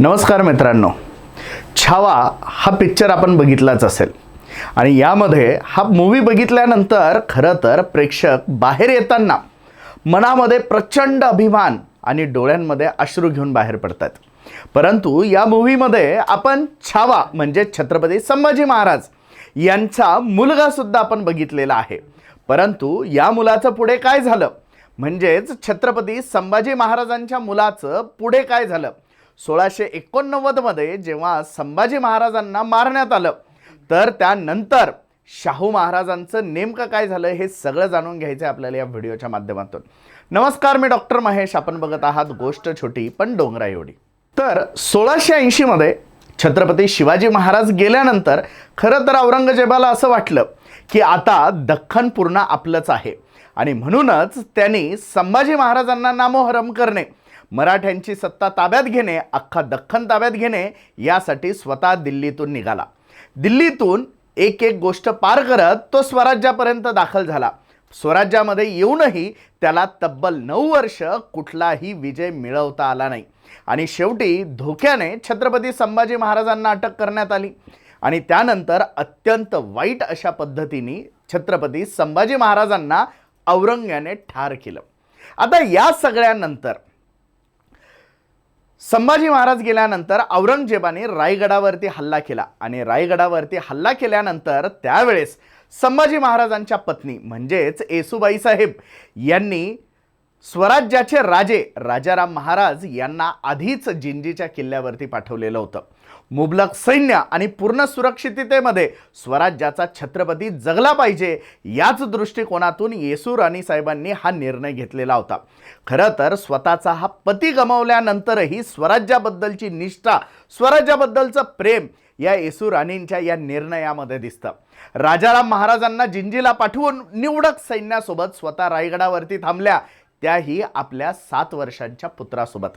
नमस्कार मित्रांनो. छावा हा पिक्चर आपण बघितलाच असेल. आणि यामध्ये हा मूवी बघितल्यानंतर खरं तर प्रेक्षक बाहेर येताना मनामध्ये प्रचंड अभिमान आणि डोळ्यांमध्ये अश्रू घेऊन बाहेर पडतात. परंतु या मूवीमध्ये आपण छावा म्हणजे छत्रपती संभाजी महाराज यांचा मुलगासुद्धा आपण बघितलेला आहे. परंतु या मुलाचं पुढे काय झालं? म्हणजेच छत्रपती संभाजी महाराजांच्या मुलाचं पुढे काय झालं? सोळाशे एकोणनव्वदमध्ये जेव्हा संभाजी महाराजांना मारण्यात आलं तर त्यानंतर शाहू महाराजांचं नेमकं काय झालं हे सगळं जाणून घ्यायचं आहे आपल्याला या व्हिडिओच्या माध्यमातून. नमस्कार मी डॉक्टर महेश. आपण बघत आहात गोष्ट छोटी पण डोंगरा एवढी. तर सोळाशे ऐंशीमध्ये छत्रपती शिवाजी महाराज गेल्यानंतर खरं तर औरंगजेबाला असं वाटलं की आता दख्खन पूर्ण आपलंच आहे. आणि म्हणूनच त्यांनी संभाजी महाराजांना नामोहरम करणे मराठ्यांची सत्ता ताब्यात घेणे अख्खा दख्खन ताब्यात घेणे यासाठी स्वतः दिल्लीतून निघाला. दिल्लीतून एक एक गोष्ट पार करत तो स्वराज्यापर्यंत दाखल झाला. स्वराज्यामध्ये येऊनही त्याला तब्बल नऊ वर्ष कुठलाही विजय मिळवता आला नाही. आणि शेवटी धोक्याने छत्रपती संभाजी महाराजांना अटक करण्यात आली. आणि त्यानंतर अत्यंत वाईट अशा पद्धतीने छत्रपती संभाजी महाराजांना औरंग्याने ठार केलं. आता या सगळ्यानंतर संभाजी महाराज गेल्यानंतर औरंगजेबाने रायगडावरती हल्ला केला आणि रायगडावरती हल्ला केल्यानंतर त्यावेळेस संभाजी महाराजांच्या पत्नी म्हणजेच येसुबाई साहेब यांनी स्वराज्याचे राजे राजाराम महाराज यांना आधीच जिंजीच्या किल्ल्यावरती पाठवलेलं होतं. मुबलक सैन्य आणि पूर्ण सुरक्षिततेमध्ये स्वराज्याचा छत्रपती जगला पाहिजे याच दृष्टिकोनातून येसू राणी साहेबांनी हा निर्णय घेतलेला होता. खरं तर स्वतःचा हा पती गमावल्यानंतरही स्वराज्याबद्दलची निष्ठा स्वराज्याबद्दलचं प्रेम या येसू राणींच्या या निर्णयामध्ये दिसतं. राजाराम महाराजांना जिंजीला पाठवून निवडक सैन्यासोबत स्वतः रायगडावरती थांबल्या. त्याही आपल्या सात वर्षांच्या पुत्रासोबत.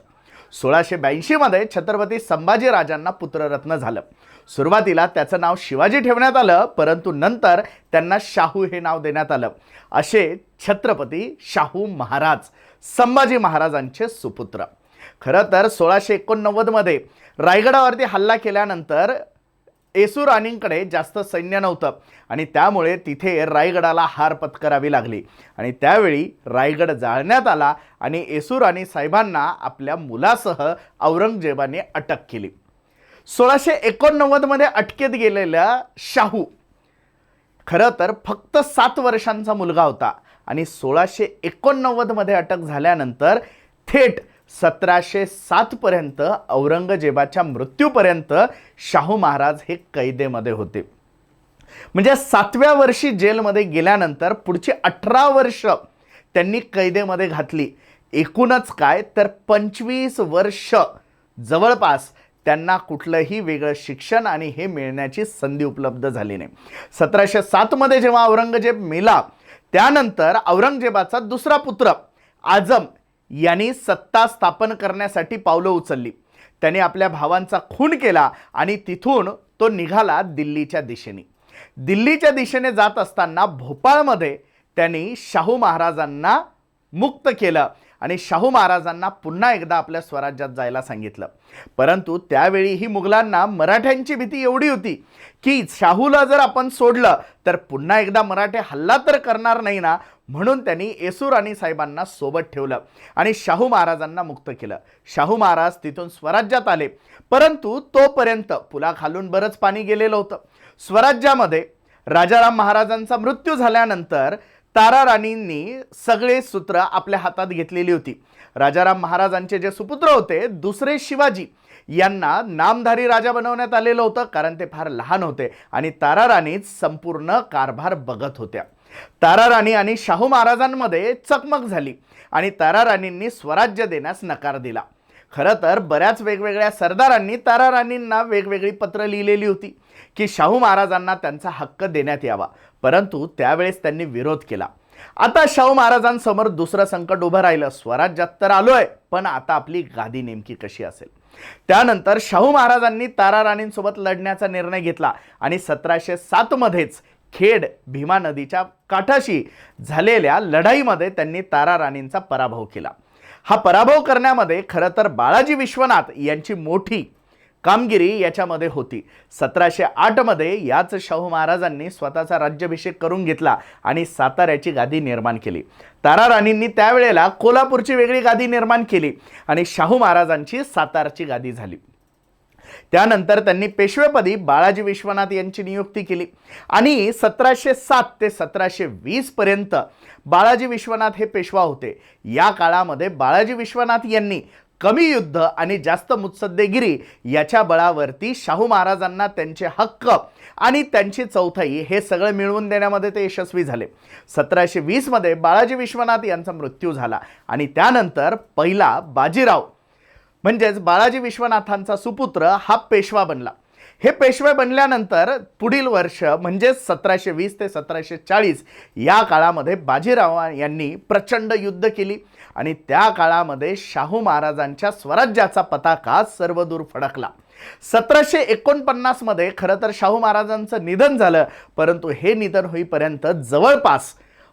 सोळाशे ब्याऐंशीमध्ये छत्रपती संभाजी राजांना पुत्ररत्न झालं. सुरुवातीला त्याचं नाव शिवाजी ठेवण्यात आलं परंतु नंतर त्यांना शाहू हे नाव देण्यात आलं. असे छत्रपती शाहू महाराज संभाजी महाराजांचे सुपुत्र. खरं तर सोळाशे एकोणनव्वदमध्ये रायगडावरती हल्ला केल्यानंतर येसू राणींकडे जास्त सैन्य नव्हतं आणि त्यामुळे तिथे रायगडाला हार पत्करावी लागली. आणि त्यावेळी रायगड जाळण्यात आला आणि येसू राणी साहेबांना आपल्या मुलासह औरंगजेबाने अटक केली. सोळाशे एकोणनव्वदमध्ये अटकेत गेलेल्या शाहू खरं तर फक्त सात वर्षांचा मुलगा होता आणि सोळाशे एकोणनव्वदमध्ये अटक झाल्यानंतर थेट सतराशे सातपर्यंत औरंगजेबाच्या मृत्यूपर्यंत शाहू महाराज हे कैदेमध्ये होते. म्हणजे सातव्या वर्षी जेलमध्ये गेल्यानंतर पुढची अठरा वर्ष त्यांनी कैदेमध्ये घातली. एकूणच काय? तर पंचवीस वर्ष जवळपास त्यांना कुठलंही वेगळं शिक्षण आणि हे मिळण्याची संधी उपलब्ध झाली नाही. सतराशे सातमध्ये जेव्हा औरंगजेब मेला त्यानंतर औरंगजेबाचा दुसरा पुत्र आजम यांनी सत्ता स्थापन करण्यासाठी पावलं उचलली. त्याने आपल्या भावांचा खून केला आणि तिथून तो निघाला दिल्लीच्या दिशेने. दिल्लीच्या दिशेने जात असताना भोपाळमध्ये त्यांनी शाहू महाराजांना मुक्त केलं. आणि शाहू महाराजांना पुन्हा एकदा आपल्या स्वराज्यात जायला सांगितलं. परंतु त्यावेळीही मुघलांना मराठ्यांची भीती एवढी होती की शाहूला जर आपण सोडलं तर पुन्हा एकदा मराठे हल्ला तर करणार नाही ना? म्हणून त्यांनी येसू राणी साहेबांना सोबत ठेवलं आणि शाहू महाराजांना मुक्त केलं. शाहू महाराज तिथून स्वराज्यात आले. परंतु तोपर्यंत पुलाखालून बरंच पाणी गेलेलं होतं. स्वराज्यामध्ये राजाराम महाराजांचा मृत्यू झाल्यानंतर तारा राणींनी सगळे सूत्र आपल्या हातात घेतलेली होती. राजाराम महाराजांचे जे सुपुत्र होते दुसरे शिवाजी यांना नामधारी राजा बनवण्यात आलेलं होतं कारण ते फार लहान होते आणि तारा राणीच संपूर्ण कारभार बघत होत्या. तारा राणी आणि शाहू महाराजांमध्ये चकमक झाली आणि तारा राणींनी स्वराज्य देण्यास नकार दिला. खरं तर बऱ्याच वेगवेगळ्या सरदारांनी ताराराणींना वेगवेगळी पत्र लिहिलेली होती की शाहू महाराजांना त्यांचा हक्क देण्यात यावा. परंतु त्यावेळेस त्यांनी विरोध केला. आता शाहू महाराजांसमोर दुसरं संकट उभं राहिलं. स्वराज्यात तर आलोय पण आता आपली गादी नेमकी कशी असेल? त्यानंतर शाहू महाराजांनी तारा राणींसोबत लढण्याचा निर्णय घेतला आणि सतराशे सातमध्येच खेड भीमा नदीच्या काठाशी झालेल्या लढाईमध्ये त्यांनी तारा राणींचा पराभव केला. हा पराभव करण्यामध्ये खरं तर बाळाजी विश्वनाथ यांची मोठी कामगिरी याच्यामध्ये होती. सतराशे आठमध्ये याच शाहू महाराजांनी स्वतःचा राज्याभिषेक करून घेतला आणि साताऱ्याची गादी निर्माण केली. तारा राणींनी त्यावेळेला कोल्हापूरची वेगळी गादी निर्माण केली आणि शाहू महाराजांची सातारची गादी झाली. त्यानंतर त्यांनी पेशवेपदी बाळाजी विश्वनाथ यांची नियुक्ती केली. आणि सतराशे सात ते सतराशे वीस पर्यंत बाळाजी विश्वनाथ हे पेशवा होते. या काळामध्ये बाळाजी विश्वनाथ यांनी कमी युद्ध आणि जास्त मुत्सद्देगिरी याच्या बळावरती शाहू महाराजांना त्यांचे हक्क आणि त्यांची चौथाई हे सगळं मिळवून देण्यामध्ये ते यशस्वी झाले. सतराशे वीसमध्ये बाळाजी विश्वनाथ यांचा मृत्यू झाला आणि त्यानंतर पहिला बाजीराव म्हणजेच बाळाजी विश्वनाथांचा सुपुत्र हा पेशवा बनला. हे पेशवे बनल्यानंतर पुढील वर्ष म्हणजेच सतराशे वीस ते सतराशे चाळीस या काळामध्ये बाजीराव यांनी प्रचंड युद्ध केली आणि त्या काळामध्ये शाहू महाराजांच्या स्वराज्याचा पताका सर्वदूर फडकला. सतराशे एकोणपन्नासमध्ये खरं तर शाहू महाराजांचं निधन झालं परंतु हे निधन होईपर्यंत जवळपास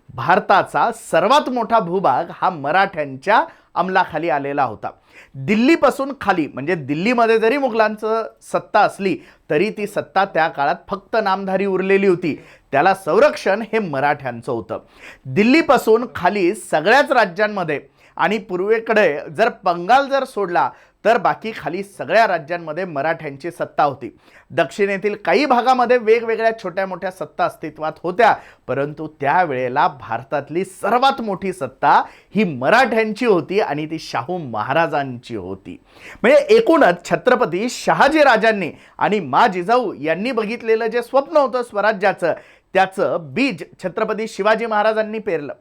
भारताचा सर्वात मोठा भूभाग हा मराठ्यांच्या अंमलाखाली आलेला होता. दिल्लीपासून खाली म्हणजे दिल्लीमध्ये जरी मुघलांचं सत्ता असली तरी ती सत्ता त्या काळात फक्त नामधारी उरलेली होती. त्याला संरक्षण हे मराठ्यांचं होतं. दिल्लीपासून खाली सगळ्याच राज्यांमध्ये आणि पूर्वेकडे जर बंगाल जर सोडला तर बाकी खाली सगळ्या राज्यांमध्ये मराठ्यांची सत्ता होती. दक्षिणेतील काही भागामध्ये वेगवेगळ्या छोट्या मोठ्या सत्ता अस्तित्वात होत्या परंतु त्यावेळेला भारतातली सर्वात मोठी सत्ता ही मराठ्यांची होती आणि ती शाहू महाराजांची होती. म्हणजे एकूणच छत्रपती शहाजी राजांनी आणि मा जिजाऊ यांनी बघितलेलं जे स्वप्न होतं स्वराज्याचं त्याचं बीज छत्रपती शिवाजी महाराजांनी पेरलं.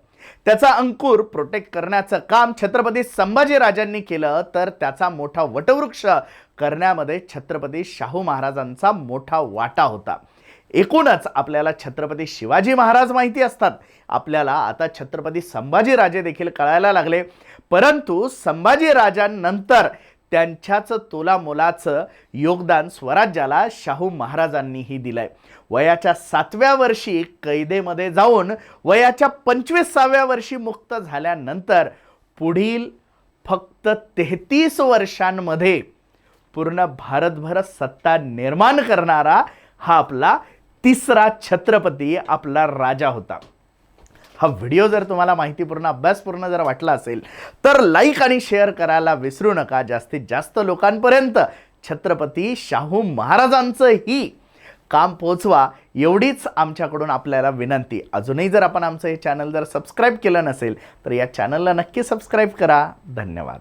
त्याचा अंकुर प्रोटेक्ट करण्याचं काम छत्रपती संभाजी राजांनी केलं तर त्याचा मोठा वटवृक्ष करण्यामध्ये छत्रपती शाहू महाराजांचा मोठा वाटा होता. एकूणच आपल्याला छत्रपती शिवाजी महाराज माहिती असतात. आपल्याला आता छत्रपती संभाजी राजे देखील कळायला लागले. परंतु संभाजी राजांनंतर त्यांच्याच तोलामोलाचं योगदान स्वराज्याला शाहू महाराजांनीही दिलंय. वयाच्या सातव्या वर्षी कैदेमध्ये जाऊन वयाच्या पंचवीसाव्या वर्षी मुक्त झाल्यानंतर पुढील फक्त तेहतीस वर्षांमध्ये पूर्ण भारतभर सत्ता निर्माण करणारा हा आपला तिसरा छत्रपती आपला राजा होता. हा व्हिडिओ जर तुम्हाला माहितीपूर्ण अभ्यासपूर्ण जर वाटला असेल तर लाईक आणि शेअर करायला विसरू नका. जास्तीत जास्त लोकांपर्यंत छत्रपती शाहू महाराजांचंही काम पोचवा एवढीच आमच्याकडून आपल्याला विनंती. अजूनही जर आपण आमचं हे चॅनल जर सबस्क्राईब केलं नसेल तर या चॅनलला नक्की सबस्क्राईब करा. धन्यवाद.